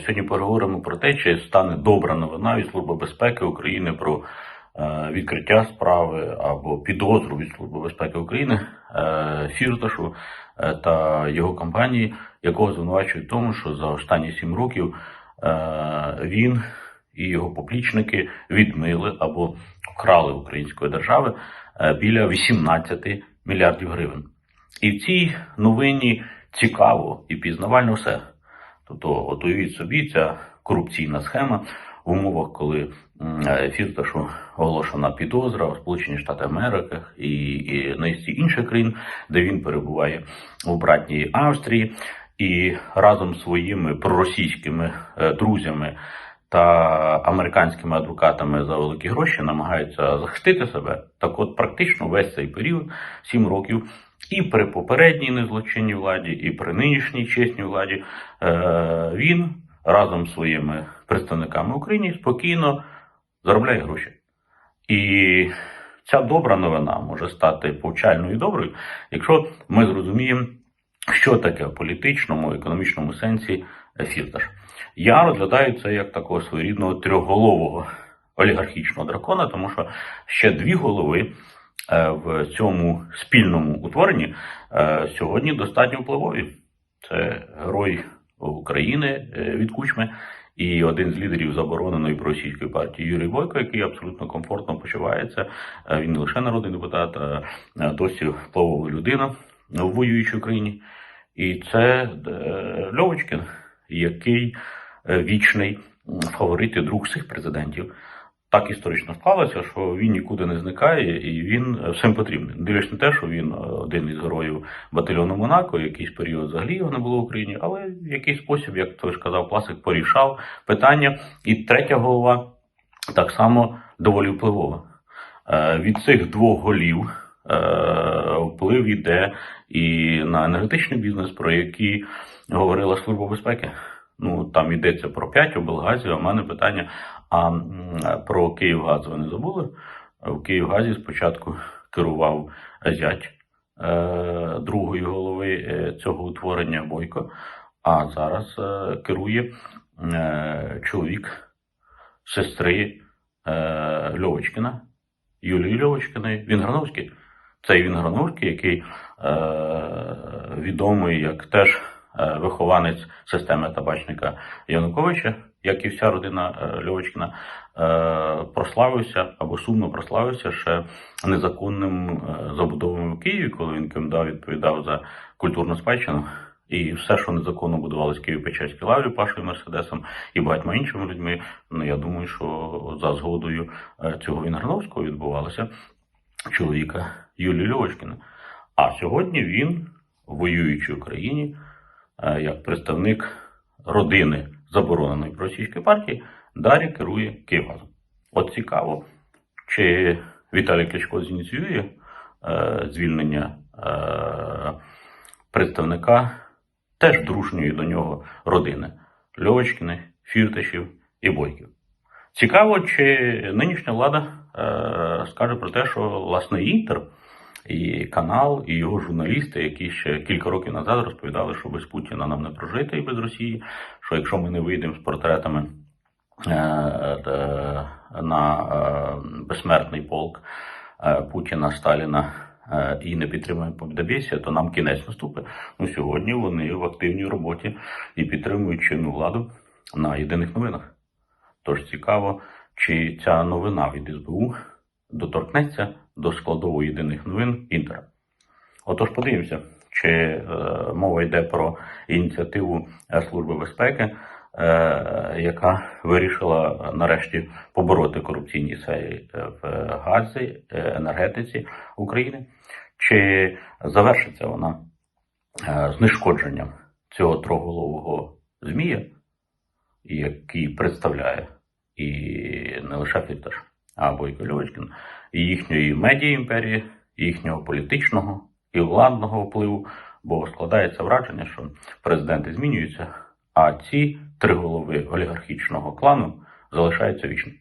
Сьогодні поговоримо про те, чи стане добра новина від Служби безпеки України про е, відкриття справи або підозру від Служби безпеки України е, Фірташу е, та його компанії, якого звинувачують в тому, що за останні сім років він і його поплічники відмили або вкрали української держави біля 18 мільярдів гривень. І в цій новині цікаво і пізнавально все. Тобто, от уявіть собі, ця корупційна схема в умовах, коли Фірташу оголошена підозра в Сполучені Штати Америки і, і низці інших країн, де він перебуває у братній Австрії, і разом з своїми проросійськими е, друзями та американськими адвокатами за великі гроші намагаються захистити себе. Так, от практично весь цей період, сім років, і при попередній незлочинній владі, і при нинішній чесній владі, е, він разом з своїми представниками в Україні спокійно заробляє гроші. І ця добра новина може стати повчальною і доброю, якщо ми зрозуміємо, що таке в політичному, економічному сенсі фірташ. Я розглядаю це як такого своєрідного трьохголового олігархічного дракона, тому що ще дві голови в цьому спільному утворенні е, сьогодні достатньо впливові. Це герой України е, від Кучми і один з лідерів забороненої проросійської партії Юрій Бойко, який абсолютно комфортно почувається. Е, Він не лише народний депутат, а е, досі впливова людина в воюючій Україні. І це е, Льовочкін, який е, вічний фаворит і друг всіх президентів. Так історично склалося, що він нікуди не зникає і він е, всім потрібний. Дивлячись на те, що він е, один із героїв батальйону Монако, якийсь період взагалі його не було в Україні, але в якийсь спосіб, як той ж казав Пласик, порішав питання. І третя голова так само доволі впливова. Е, Від цих двох голів вплив іде і на енергетичний бізнес, про який говорила Служба безпеки. Ну там йдеться про п'ять облгазів. А в мене питання: а про Київгаз ви не забули? В Київгазі спочатку керував зять е, другої голови е, цього утворення Бойко, а зараз е, керує чоловік сестри Льовочкіна, Юлії Льовочкіної, Вінграновський. Цей Вінграновський, який е, відомий як теж вихованець системи табачника Януковича, як і вся родина е, Льовочкіна, е, прославився або сумно прославився ще незаконним е, забудовами в Києві, коли він кимдав відповідав за культурну спадщину. І все, що незаконно будувалось в Києво-Печерській лаврі Пашою Мерседесом і багатьма іншими людьми, ну я думаю, що за згодою е, цього Вінграновського відбувалося чоловіка Юлії Льовочкіна. А сьогодні він, воюючи в Україні, е, як представник родини забороненої російської партії, далі керує Київгазом. От цікаво, чи Віталій Кличко зініціює е, звільнення е, представника теж дружньої до нього родини Льовочкіних, Фірташів і Бойків. Цікаво, чи нинішня влада е, скаже про те, що власне Інтер і канал, і його журналісти, які ще кілька років назад розповідали, що без Путіна нам не прожити і без Росії, що якщо ми не вийдемо з портретами е, е, на е, безсмертний полк Путіна, Сталіна і не підтримуємо Побєдобєсія, то нам кінець наступить. Ну, сьогодні вони в активній роботі і підтримують чинну владу на єдиних новинах. Тож цікаво, чи ця новина від СБУ доторкнеться до складової єдиних новин Інтера. Отож, подивимося, чи е, мова йде про ініціативу Служби безпеки, е, яка вирішила нарешті побороти корупційні сфері е, в газі, е, енергетиці України, чи завершиться вона е, знешкодженням цього троголового змія, який представляє і не лише Фірташ, а Бойко Льовочкін, їхньої медіа імперії, і їхнього політичного і владного впливу, бо складається враження, що президенти змінюються, а ці три голови олігархічного клану залишаються вічно.